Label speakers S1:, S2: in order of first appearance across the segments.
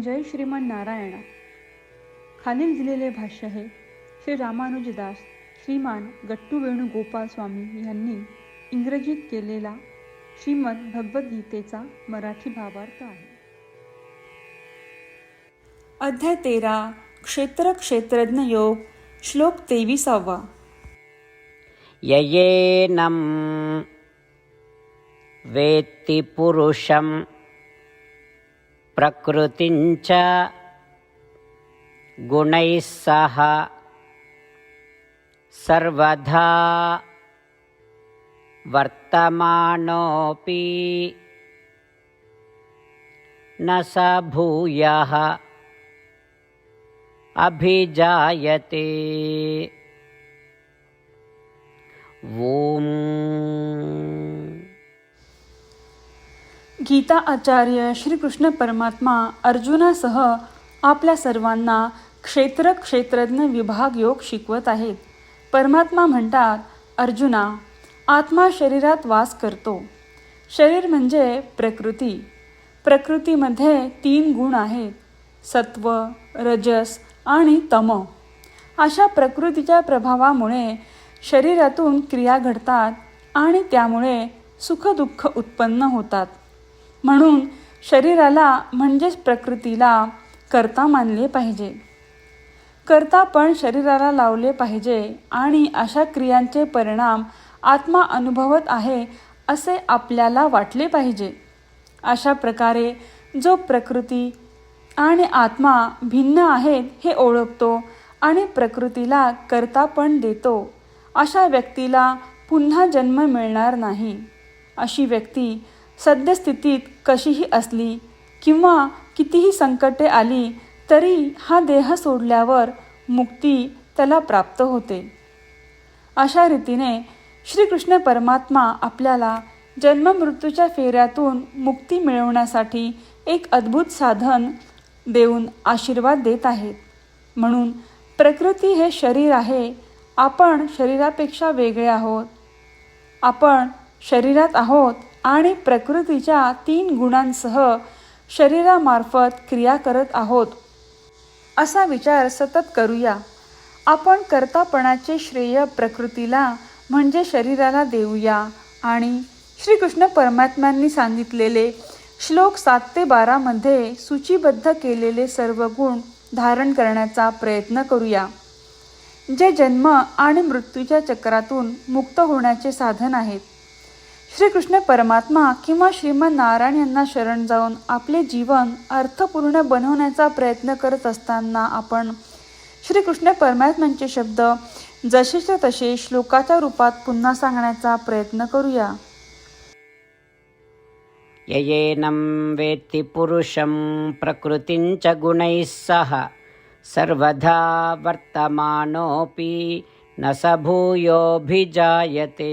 S1: जय श्रीमन नारायणा. खालील दिलेले भाष्य हे श्री रामानुजदास श्रीमान गट्टू वेणुगोपाल स्वामी यांनी इंग्रजीत केलेला श्रीमद भगवद्गीतेचा मराठी भावार्थ आहे. अध्याय तेरा क्षेत्र क्षेत्रज्ञ योग श्लोक तेविसावा.
S2: ययेनं वेत्ति पुरुषं प्रकृतिं च गुणैः सह सर्वधा वर्तमानोऽपि न स भूयः अभिजायते ॐ
S1: गीता आचार्य श्रीकृष्ण परमात्मा अर्जुनासह आपल्या सर्वांना क्षेत्र क्षेत्रज्ञ विभाग योग शिकवत आहेत. परमात्मा म्हणतात अर्जुना आत्मा शरीरात वास करतो. शरीर म्हणजे प्रकृती. प्रकृतीमध्ये तीन गुण आहेत सत्व रजस आणि तम. अशा प्रकृतीच्या प्रभावामुळे शरीरातून क्रिया घडतात आणि त्यामुळे सुखदुःख उत्पन्न होतात. म्हणून शरीराला म्हणजेच प्रकृतीला करता मानले पाहिजे. करता पण शरीराला लावले पाहिजे आणि अशा क्रियांचे परिणाम आत्मा अनुभवत आहे असे आपल्याला वाटले पाहिजे. अशा प्रकारे जो प्रकृती आणि आत्मा भिन्न आहेत हे ओळखतो आणि प्रकृतीला करता पण देतो. अशा व्यक्तीला पुन्हा जन्म मिळणार नाही. अशी व्यक्ती सद्यस्थितीत कशीही असली किंवा कितीही संकटे आली तरी हा देह सोडल्यावर मुक्ती त्याला प्राप्त होते. अशा रीतीने श्रीकृष्ण परमात्मा आपल्याला जन्ममृत्यूच्या फेऱ्यातून मुक्ती मिळवण्यासाठी एक अद्भुत साधन देऊन आशीर्वाद देत आहेत. म्हणून प्रकृती हे शरीर आहे आपण शरीरापेक्षा वेगळे आहोत. आपण शरीरात आहोत आणि प्रकृतीच्या तीन गुणांसह शरीरामार्फत क्रिया करत आहोत. असा विचार सतत करूया. आपण कर्तापणाचे श्रेय प्रकृतीला म्हणजे शरीराला देऊया आणि श्रीकृष्ण परमात्म्यांनी सांगितलेले श्लोक सात ते बारामध्ये सूचीबद्ध केलेले सर्व गुण धारण करण्याचा प्रयत्न करूया. जे जन्म आणि मृत्यूच्या चक्रातून मुक्त होण्याचे साधन आहेत. श्रीकृष्ण परमात्मा किंवा श्रीमन नारायण यांना शरण जाऊन आपले जीवन अर्थपूर्ण बनवण्याचा प्रयत्न करत असताना आपण श्रीकृष्ण परमात्म्यांचे शब्द जसेच्या तसे श्लोकाच्या रूपात पुन्हा सांगण्याचा प्रयत्न करूया.
S2: ययेनं वेत्ति पुरुषं प्रकृतिं च गुणैः सह सर्वधा वर्तमानोऽपि न स भूयोऽभिजायते।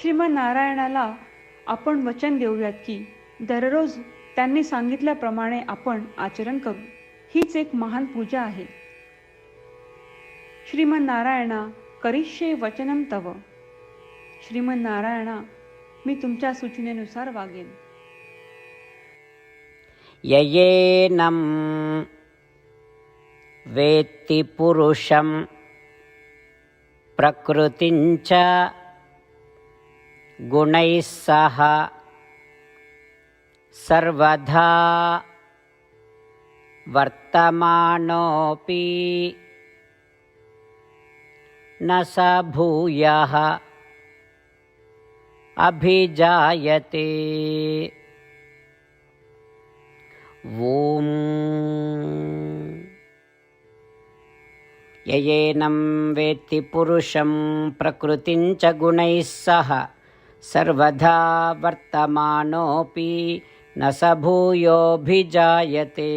S1: श्रीमन नारायणाला आपण वचन देऊयात की दररोज त्यांनी सांगितल्याप्रमाणे आपण आचरण करू. हीच एक महान पूजा आहे. श्रीमन नारायणा करिष्ये वचनम तव. श्रीमन नारायणा मी तुमच्या सूचनेनुसार वागेन.
S2: ययेनं वेत्ति पुरुषं प्रकृतिञ्च गुणैः सह। सर्वधा वर्तमानोऽपि न स भूयः। अभिजायते। ॐ ययेनं वेत्ति पुरुषं प्रकृतिं च गुणैः सह सर्वदा वर्तमानोऽपि न स भूयोऽभिजायते।